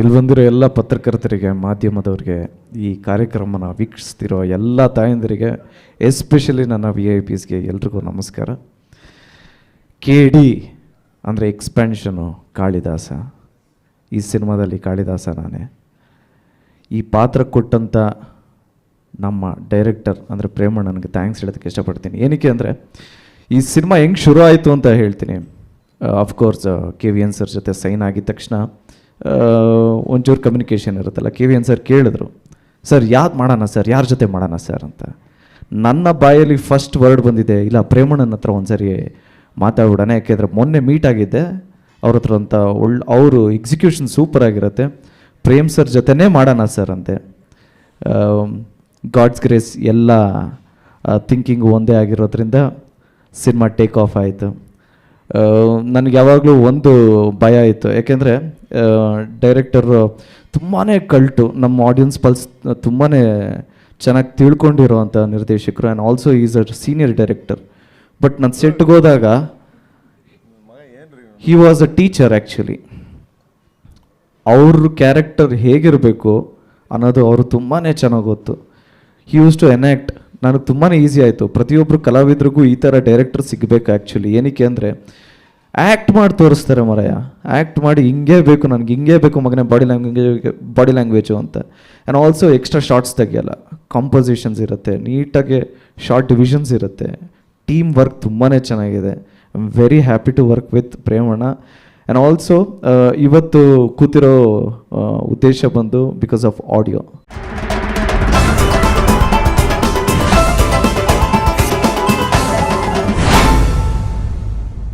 ಇಲ್ಲಿ ಬಂದಿರೋ ಎಲ್ಲ ಪತ್ರಕರ್ತರಿಗೆ, ಮಾಧ್ಯಮದವ್ರಿಗೆ ಈ ಕಾರ್ಯಕ್ರಮನ ವೀಕ್ಷಿಸ್ತಿರೋ ಎಲ್ಲ ತಾಯಂದಿರಿಗೆ ಎಸ್ಪೆಷಲಿ ನನ್ನ ವಿ ಐ ಪಿಸ್ಗೆ ಎಲ್ರಿಗೂ ನಮಸ್ಕಾರ. ಕೆ ಡಿ ಅಂದರೆ ಎಕ್ಸ್ಪ್ಯಾನ್ಷನು ಕಾಳಿದಾಸ. ಈ ಸಿನಿಮಾದಲ್ಲಿ ಕಾಳಿದಾಸ ನಾನೇ. ಈ ಪಾತ್ರ ಕೊಟ್ಟಂಥ ನಮ್ಮ ಡೈರೆಕ್ಟರ್ ಅಂದರೆ ಪ್ರೇಮಣ್ಣನಿಗೆ ಥ್ಯಾಂಕ್ಸ್ ಹೇಳೋದಕ್ಕೆ ಇಷ್ಟಪಡ್ತೀನಿ. ಏನಕ್ಕೆ ಅಂದರೆ, ಈ ಸಿನಿಮಾ ಹೆಂಗೆ ಶುರು ಆಯಿತು ಅಂತ ಹೇಳ್ತೀನಿ. Of course K V N sir ಜೊತೆ ಸೈನ್ ಆಗಿದ ತಕ್ಷಣ ಒಂಚೂರು ಕಮ್ಯುನಿಕೇಷನ್ ಇರುತ್ತಲ್ಲ. ಕೆ ವಿ ಎನ್ ಸರ್ ಕೇಳಿದ್ರು ಸರ್ ಯಾಕೆ ಮಾಡೋಣ ಸರ್ ಯಾರ ಜೊತೆ ಮಾಡೋಣ ಸರ್ ಅಂತ. ನನ್ನ ಬಾಯಲ್ಲಿ ಫಸ್ಟ್ ವರ್ಡ್ ಬಂದಿದೆ, ಇಲ್ಲ, ಪ್ರೇಮಣ್ಣನ ಹತ್ರ ಒಂದ್ಸರಿ ಮಾತಾಡ್ಬಿಡೋಣ. ಯಾಕೆಂದರೆ ಮೊನ್ನೆ ಮೀಟ್ ಆಗಿದ್ದೆ, ಅವ್ರ ಹತ್ರ ಅಂತ ಒಳ್ಳೆ ಅವರು ಎಕ್ಸಿಕ್ಯೂಷನ್ ಸೂಪರ್ ಆಗಿರುತ್ತೆ. ಪ್ರೇಮ್ ಸರ್ ಜೊತೆನೇ ಮಾಡೋಣ ಸರ್ ಅಂತೆ. ಗಾಡ್ಸ್ ಗ್ರೇಸ್ ಎಲ್ಲ ಥಿಂಕಿಂಗು ಒಂದೇ ಆಗಿರೋದ್ರಿಂದ, ಸಿನಿಮಾ ಟೇಕ್ ಆಫ್ ಆಯಿತು. ನನಗೆ ಯಾವಾಗಲೂ ಒಂದು ಭಯ ಇತ್ತು. ಯಾಕೆಂದರೆ ಡೈರೆಕ್ಟರು ತುಂಬಾ ಕಲ್ಟು ನಮ್ಮ ಆಡಿಯನ್ಸ್ ಪಲ್ಸ್ ತುಂಬಾ ಚೆನ್ನಾಗಿ ತಿಳ್ಕೊಂಡಿರೋವಂಥ ನಿರ್ದೇಶಕರು and also is a senior director but ನಾನು ಸೆಟ್ಗೆ ಹೋದಾಗ he was a teacher actually ಅವ್ರ ಕ್ಯಾರೆಕ್ಟರ್ ಹೇಗಿರಬೇಕು ಅನ್ನೋದು ಅವರು ತುಂಬಾ ಚೆನ್ನಾಗಿ ಗೊತ್ತು. ಹಿ ಯೂಸ್ ಟು ಎನ್ಯಾಕ್ಟ್ ನನಗೆ ತುಂಬಾ ಈಸಿ ಆಯಿತು. ಪ್ರತಿಯೊಬ್ಬರು ಕಲಾವಿದ್ರಿಗೂ ಈ ಥರ ಡೈರೆಕ್ಟರ್ ಸಿಗಬೇಕು ಆ್ಯಕ್ಚುಲಿ ಏನಕ್ಕೆ ಅಂದರೆ ಆ್ಯಕ್ಟ್ ಮಾಡಿ ತೋರಿಸ್ತಾರೆ ಮರಯ್ಯ ಆ್ಯಕ್ಟ್ ಮಾಡಿ ಹಿಂಗೆ ಬೇಕು ನನಗೆ, ಹಿಂಗೆ ಬೇಕು ಮಗನೇ ಬಾಡಿ ಲ್ಯಾಂಗ್ವೇಜ್ ಬಾಡಿ ಲ್ಯಾಂಗ್ವೇಜು ಅಂತ. ಆ್ಯಂಡ್ ಆಲ್ಸೋ ಎಕ್ಸ್ಟ್ರಾ ಶಾರ್ಟ್ಸ್ ತೆಗಿಯಲ್ಲ. ಕಾಂಪೋಸಿಷನ್ಸ್ ಇರುತ್ತೆ, ನೀಟಾಗಿ ಶಾರ್ಟ್ ಡಿವಿಷನ್ಸ್ ಇರುತ್ತೆ. ಟೀಮ್ ವರ್ಕ್ ತುಂಬಾ ಚೆನ್ನಾಗಿದೆ. I am very happy to work with Premanna and also ಇವತ್ತು ಕೂತಿರೋ ಉದ್ದೇಶ ಬಂದು ಬಿಕಾಸ್ ಆಫ್ ಆಡಿಯೋ